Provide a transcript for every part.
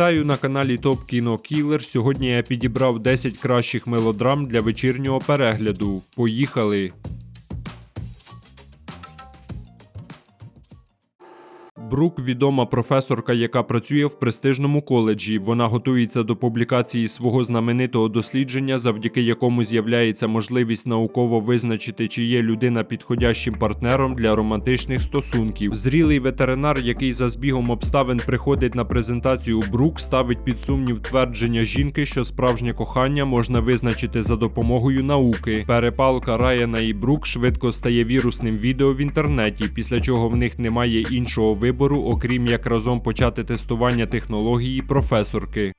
Вітаю на каналі Топ Кіно Кілер. Сьогодні я підібрав 10 кращих мелодрам для вечірнього перегляду. Поїхали! Брук відома професорка, яка працює в престижному коледжі. Вона готується до публікації свого знаменитого дослідження, завдяки якому з'являється можливість науково визначити, чи є людина підходящим партнером для романтичних стосунків. Зрілий ветеринар, який за збігом обставин приходить на презентацію Брук, ставить під сумнів твердження жінки, що справжнє кохання можна визначити за допомогою науки. Перепалка Райана і Брук швидко стає вірусним відео в інтернеті, після чого в них немає іншого вибору, окрім як разом почати тестування технології професорки.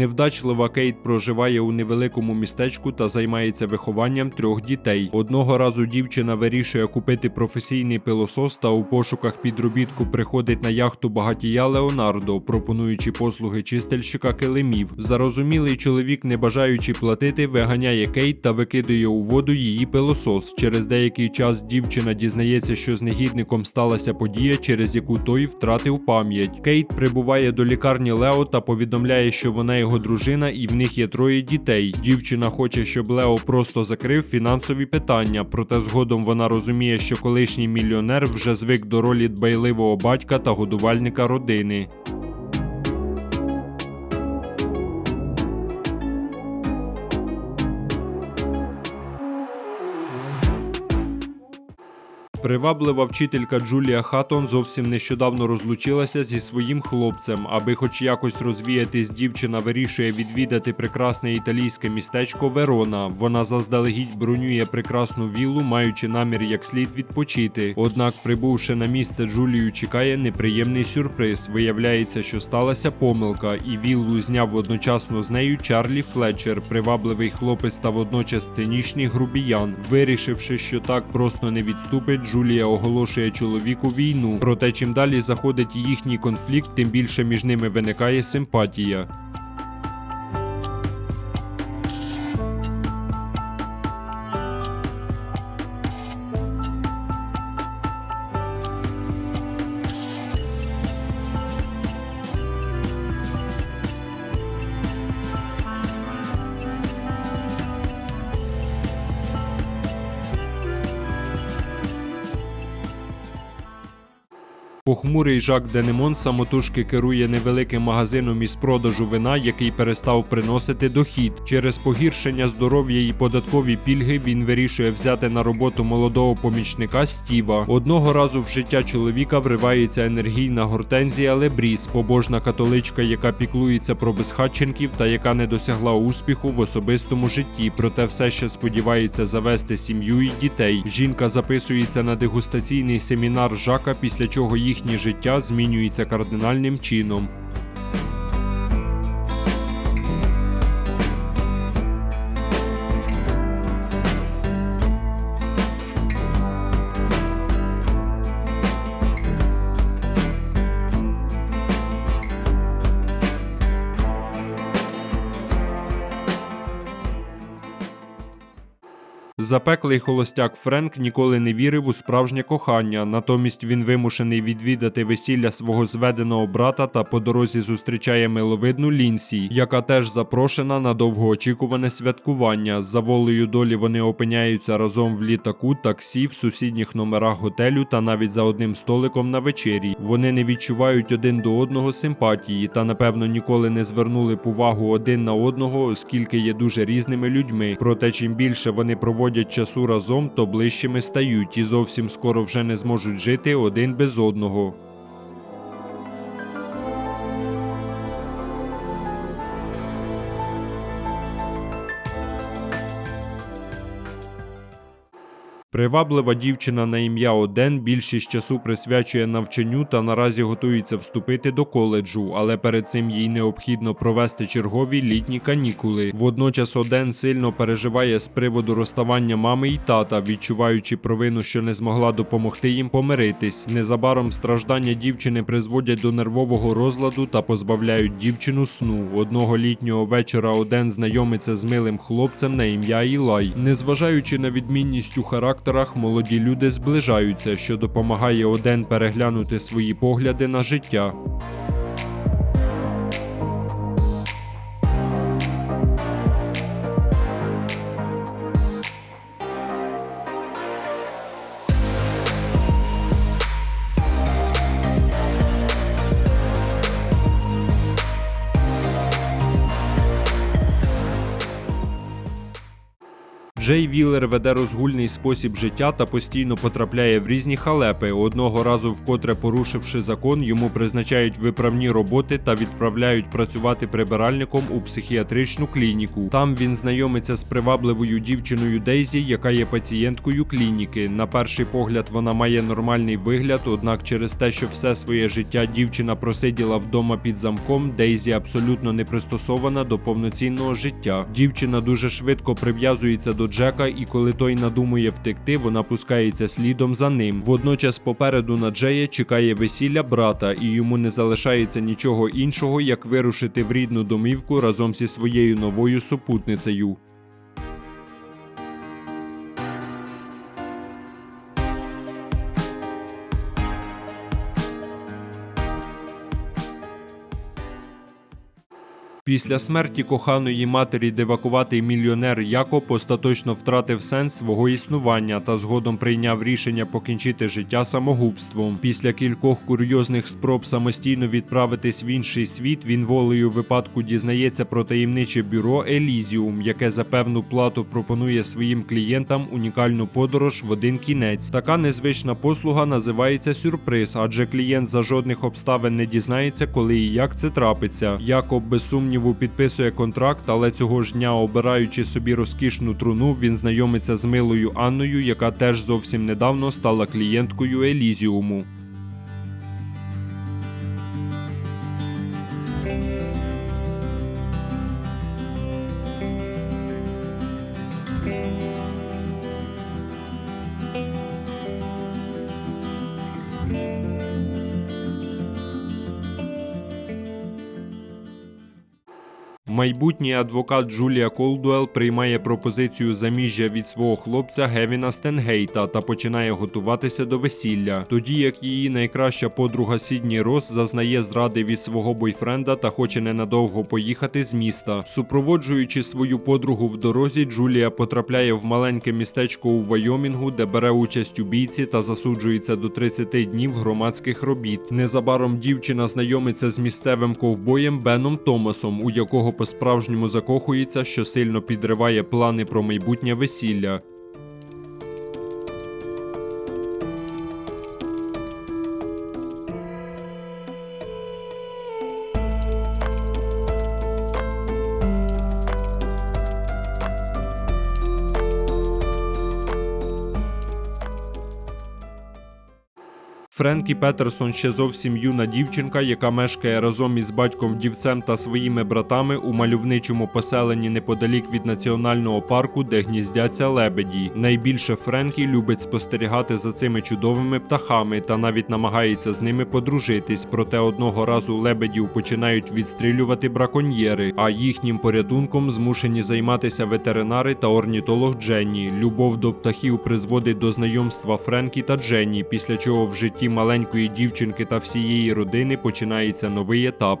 Невдачлива Кейт проживає у невеликому містечку та займається вихованням трьох дітей. Одного разу дівчина вирішує купити професійний пилосос та у пошуках підробітку приходить на яхту багатія Леонардо, пропонуючи послуги чистильщика килимів. Зарозумілий чоловік, не бажаючи платити, виганяє Кейт та викидує у воду її пилосос. Через деякий час дівчина дізнається, що з негідником сталася подія, через яку той втратив пам'ять. Кейт прибуває до лікарні Лео та повідомляє, що вона його дружина і в них є троє дітей. Дівчина хоче, щоб Лео просто закрив фінансові питання, проте згодом вона розуміє, що колишній мільйонер вже звик до ролі дбайливого батька та годувальника родини. Приваблива вчителька Джулія Хаттон зовсім нещодавно розлучилася зі своїм хлопцем. Аби хоч якось розвіятись, дівчина вирішує відвідати прекрасне італійське містечко Верона. Вона заздалегідь бронює прекрасну віллу, маючи намір як слід відпочити. Однак, прибувши на місце, Джулію чекає неприємний сюрприз. Виявляється, що сталася помилка, і віллу зняв одночасно з нею Чарлі Флетчер, привабливий хлопець та водночас цинічний грубіян. Вирішивши, що так просто не відступить, Джулія оголошує чоловіку війну. Проте, чим далі заходить їхній конфлікт, тим більше між ними виникає симпатія. Похмурий Жак Денемон самотужки керує невеликим магазином із продажу вина, який перестав приносити дохід. Через погіршення здоров'я і податкові пільги він вирішує взяти на роботу молодого помічника Стіва. Одного разу в життя чоловіка вривається енергійна гортензія Лебріс, побожна католичка, яка піклується про безхатченків та яка не досягла успіху в особистому житті, проте все ще сподівається завести сім'ю і дітей. Жінка записується на дегустаційний семінар Жака, після чого їхнє життя змінюється кардинальним чином. Запеклий холостяк Френк ніколи не вірив у справжнє кохання. Натомість він вимушений відвідати весілля свого зведеного брата та по дорозі зустрічає миловидну Лінсі, яка теж запрошена на довгоочікуване святкування. За волею долі вони опиняються разом в літаку, таксі, в сусідніх номерах готелю та навіть за одним столиком на вечері. Вони не відчувають один до одного симпатії та, напевно, ніколи не звернули б увагу один на одного, оскільки є дуже різними людьми. Проте, чим більше вони проводять часу разом, то ближчими стають і зовсім скоро вже не зможуть жити один без одного. Приваблива дівчина на ім'я Оден більшість часу присвячує навчанню та наразі готується вступити до коледжу, але перед цим їй необхідно провести чергові літні канікули. Водночас Оден сильно переживає з приводу розставання мами і тата, відчуваючи провину, що не змогла допомогти їм помиритись. Незабаром страждання дівчини призводять до нервового розладу та позбавляють дівчину сну. Одного літнього вечора Оден знайомиться з милим хлопцем на ім'я Ілай. Незважаючи на відмінність у характерах, молоді люди зближаються, що допомагає Оден переглянути свої погляди на життя. Джей Віллер веде розгульний спосіб життя та постійно потрапляє в різні халепи. Одного разу, вкотре порушивши закон, йому призначають виправні роботи та відправляють працювати прибиральником у психіатричну клініку. Там він знайомиться з привабливою дівчиною Дейзі, яка є пацієнткою клініки. На перший погляд вона має нормальний вигляд, однак через те, що все своє життя дівчина просиділа вдома під замком, Дейзі абсолютно не пристосована до повноцінного життя. Дівчина дуже швидко прив'язується до Джека, і коли той надумує втекти, вона пускається слідом за ним. Водночас попереду на Джея чекає весілля брата, і йому не залишається нічого іншого, як вирушити в рідну домівку разом зі своєю новою супутницею. Після смерті коханої матері дивакуватий мільйонер Якоб остаточно втратив сенс свого існування та згодом прийняв рішення покінчити життя самогубством. Після кількох курйозних спроб самостійно відправитись в інший світ, він волею випадку дізнається про таємниче бюро Елізіум, яке за певну плату пропонує своїм клієнтам унікальну подорож в один кінець. Така незвична послуга називається сюрприз, адже клієнт за жодних обставин не дізнається, коли і як це трапиться. Якоб без сумніву підписує контракт, але цього ж дня, обираючи собі розкішну труну, він знайомиться з милою Анною, яка теж зовсім недавно стала клієнткою Елізіуму. Майбутній адвокат Джулія Колдуел приймає пропозицію заміжжя від свого хлопця Гевіна Стенгейта та починає готуватися до весілля, тоді як її найкраща подруга Сідні Рос зазнає зради від свого бойфренда та хоче ненадовго поїхати з міста. Супроводжуючи свою подругу в дорозі, Джулія потрапляє в маленьке містечко у Вайомінгу, де бере участь у бійці та засуджується до 30 днів громадських робіт. Незабаром дівчина знайомиться з місцевим ковбоєм Беном Томасом, у якого по-справжньому закохується, що сильно підриває плани про майбутнє весілля. Френкі Петерсон ще зовсім юна дівчинка, яка мешкає разом із батьком вдівцем та своїми братами у мальовничому поселенні неподалік від національного парку, де гніздяться лебеді. Найбільше Френкі любить спостерігати за цими чудовими птахами та навіть намагається з ними подружитись. Проте одного разу лебедів починають відстрілювати браконьєри, а їхнім порятунком змушені займатися ветеринари та орнітолог Дженні. Любов до птахів призводить до знайомства Френкі та Дженні, після чого в житті маленької дівчинки та всієї родини починається новий етап.